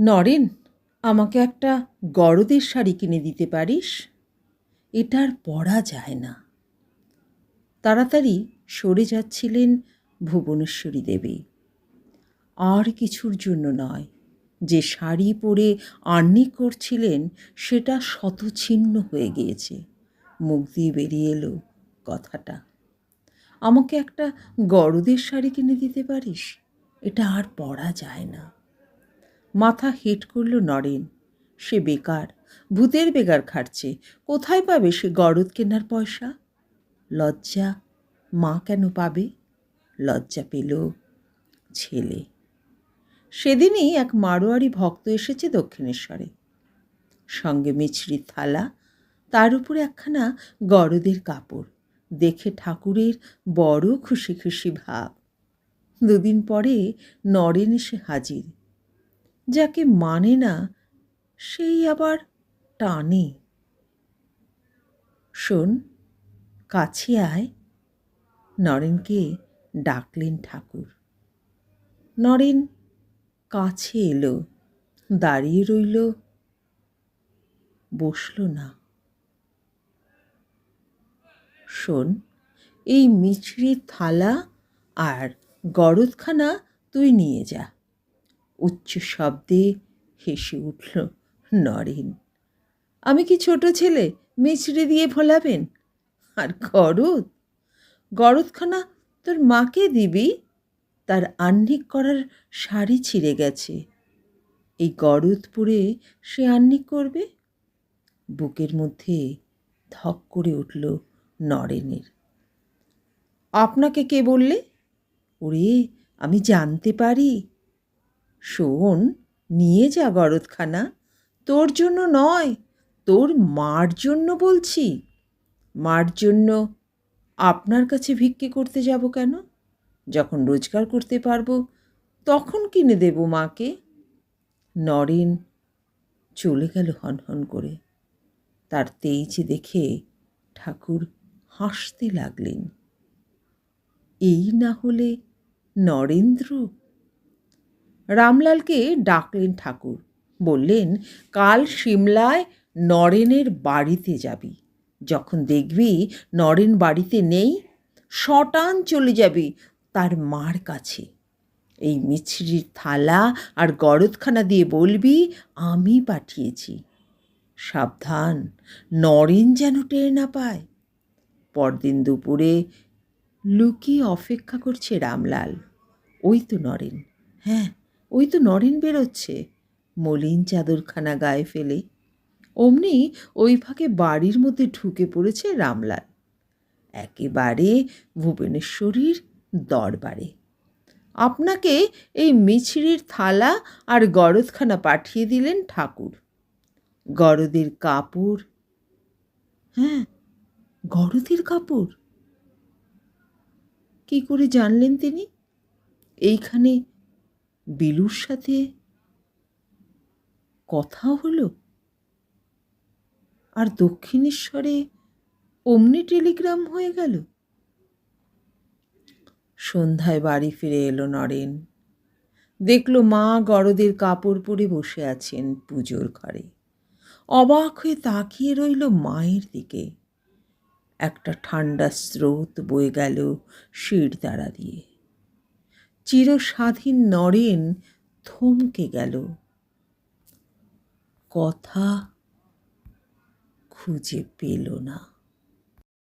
নরেন, আমাকে একটা গরদের শাড়ি কিনে দিতে পারিস? এটা আর পরা যায় না। তাড়াতাড়ি সরে যাচ্ছিলেন ভুবনেশ্বরী দেবী। আর কিছুর জন্য নয়, যে শাড়ি পরে আর্নি করছিলেন সেটা শতছিন্ন হয়ে গিয়েছে। মুখ দিয়ে বেরিয়ে এলো কথাটা। আমাকে একটা গরদের শাড়ি কিনে দিতে পারিস? এটা আর পরা যায় না। মাথা হেট করল নরেন। সে বেকার, ভূতের বেগার খাটছে। কোথায় পাবে সে গরদ কেনার পয়সা? লজ্জা মা কেন পাবে? লজ্জা পেল ছেলে। সেদিনই এক মারোয়ারি ভক্ত এসেছে দক্ষিণেশ্বরে। সঙ্গে মিছরির থালা, তার উপরে একখানা গরদের কাপড়। দেখে ঠাকুরের বড় খুশি খুশি ভাব। দুদিন পরে নরেন এসে হাজির। যাকে মানে না, সেই আবার টানে। শোন, কাছে আয়। নরেনকে ডাকলেন ঠাকুর। নরেন কাছে এলো, দাঁড়িয়ে রইল, বসল না। শোন, এই মিছরির থালা আর গরদখানা তুই নিয়ে যা। উচ্চ শব্দে হেসে উঠল, নরেন, আমি কি ছোট ছেলে? মিছরি দিয়ে ভোলাবেন? আর গরদ? গরদখানা তোর মাকে দিবি? তার আহ্নিক করার শাড়ি ছিঁড়ে গেছে। এই গরদ পরে সে আহ্নিক করবে? বুকের মধ্যে ধক করে উঠল নরেনের। আপনাকে কে বললে? ওরে, আমি জানতে পারি। শোন, নিয়ে যা গরদখানা। তোর জন্য নয়, তোর মার জন্য বলছি। মার জন্য আপনার কাছে ভিক্ষে করতে যাব কেন? যখন রোজগার করতে পারব, তখন কিনে দেব মাকে। নরেন চলে গেল হনহন করে। তার তেইছে দেখে ঠাকুর হাসতে লাগলেন। এই না হলে নরেন্দ্র রামলালকে ডাকলেন ঠাকুর। বললেন, কাল সিমলায় নরেনের বাড়িতে যাবি। যখন দেখবি নরেন বাড়িতে নেই, শটান চলে যাবি তার মার কাছে। এই মিছরির থালা আর গরদখানা দিয়ে বলবি, আমি পাঠিয়েছি। সাবধান, নরেন যেন টের না পায়। পরদিন দুপুরে লুকিয়ে অপেক্ষা করছে রামলাল। ওই তো নরেন। হ্যাঁ ওই তো নরেন বেরোচ্ছে। মলিন চাদরখানা গায়ে ফেলে। অমনি ওই ফাঁকে বাড়ির মধ্যে ঢুকে পড়েছে রামলাল। একেবারে ভুবনেশ্বরীর দরবারে। আপনাকে এই মিছরির থালা আর গরদখানা পাঠিয়ে দিলেন ঠাকুর। গরদের কাপড়। হ্যাঁ গরদের কাপড়। কি করে জানলেন তিনি? এইখানে বিলুর সাথে কথা হলো? আর দক্ষিণেশ্বরে অমনি টেলিগ্রাম হয়ে গেল? সন্ধ্যায় বাড়ি ফিরে এলো নরেন। দেখল মা গরদের কাপড় পরে বসে আছেন পুজোর ঘরে। অবাক হয়ে তাকিয়ে রইল মায়ের দিকে। একটা ঠান্ডা স্রোত বয়ে গেল শির দ্বারা দিয়ে। চিরস্বাধীন নরেন থমকে গেল। কথা খুঁজে পেল না।